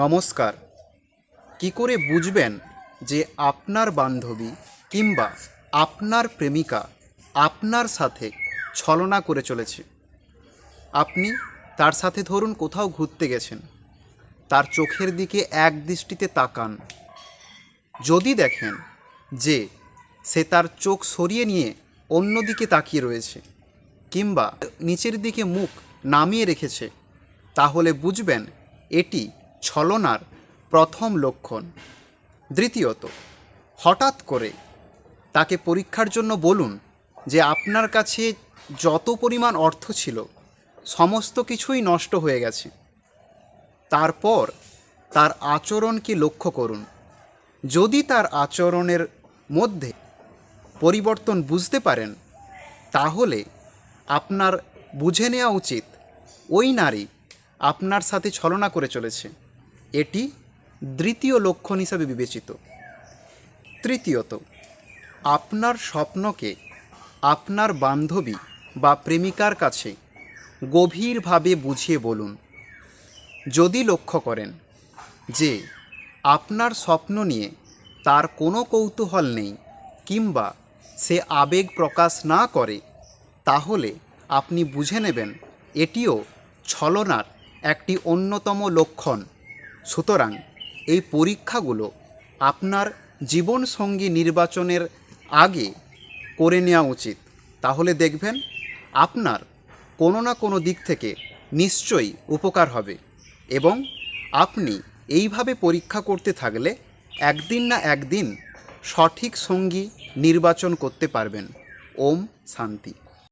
নমস্কার। কি করে বুঝবেন যে আপনার বান্ধবী কিংবা আপনার প্রেমিকা আপনার সাথে ছলনা করে চলেছে? আপনি তার সাথে ধরুন কোথাও ঘুরতে গেছেন। তার চোখের দিকে এক দৃষ্টিতে তাকান। যদি দেখেন যে সে তার চোখ সরিয়ে নিয়ে অন্যদিকে তাকিয়ে রয়েছে কিংবা নিচের দিকে মুখ নামিয়ে রেখেছে, তাহলে বুঝবেন এটি ছলনার প্রথম লক্ষণ। দ্বিতীয়ত, হঠাৎ করে তাকে পরীক্ষার জন্য বলুন যে আপনার কাছে যত পরিমাণ অর্থ ছিল, সমস্ত কিছুই নষ্ট হয়ে গেছে। তারপর তার আচরণকে লক্ষ্য করুন। যদি তার আচরণের মধ্যে পরিবর্তন বুঝতে পারেন, তাহলে আপনার বুঝে নেওয়া উচিত, ওই নারী আপনার সাথে ছলনা করে চলেছে। এটি দ্বিতীয় লক্ষণ হিসাবে বিবেচিত। তৃতীয়ত, আপনার স্বপ্নকে আপনার বান্ধবী বা প্রেমিকার কাছে গভীরভাবে বুঝিয়ে বলুন। যদি লক্ষ্য করেন যে আপনার স্বপ্ন নিয়ে তার কোনো কৌতূহল নেই কিংবা সে আবেগ প্রকাশ না করে, তাহলে আপনি বুঝে নেবেন এটিও ছলনার একটি অন্যতম লক্ষণ। সুতরাং এই পরীক্ষাগুলো আপনার জীবনসঙ্গী নির্বাচনের আগে করে নেওয়া উচিত। তাহলে দেখবেন আপনার কোনো না কোনো দিক থেকে নিশ্চয়ই উপকার হবে এবং আপনি এইভাবে পরীক্ষা করতে থাকলে একদিন না একদিন সঠিক সঙ্গী নির্বাচন করতে পারবেন। ওম শান্তি।